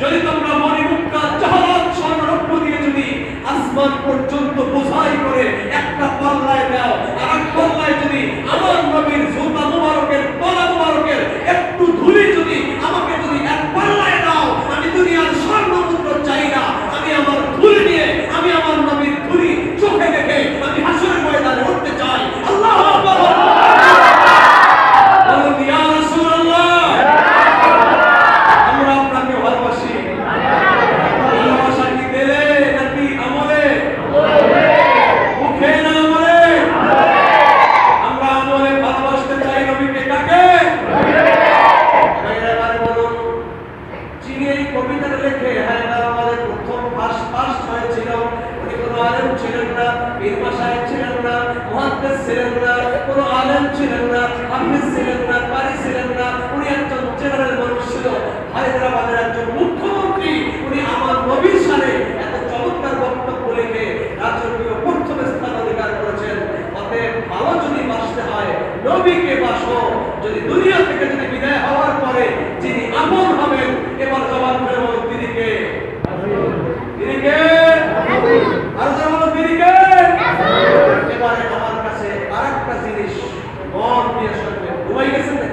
যদি তোমরা মনে মুক্তা জাহাজ স্বর্ণরত্ন দিয়ে যদি আসমান পর্যন্ত বোঝাই করে একটা পাল্লায় যিনি লেখে আমাদের প্রথম ফার্স্ট ফার্স্ট হয়েছিল। উনি কোনো আলেম ছিলেন না পীরমা সাহেব ছিলেন না, মুহাদ্দিস ছিলেন না, কোনো আলেম ছিলেন না, হাফিজ ছিলেন না কারি ছিলেন না। উনি একজন জেনারেল মানুষ ছিল। হায়দ্রাবাদের একজন মুখ্যমন্ত্রী। উনি আমার নবীর সাথে এত চমৎকার বক্তব্য লিখে রাজকীয় প্রথম স্থান অধিকার করেছেন। অতএব ভালো যদি বাসতে হয়, নবীকে বাসো যদি দুনিয়া হয়ে গেছেন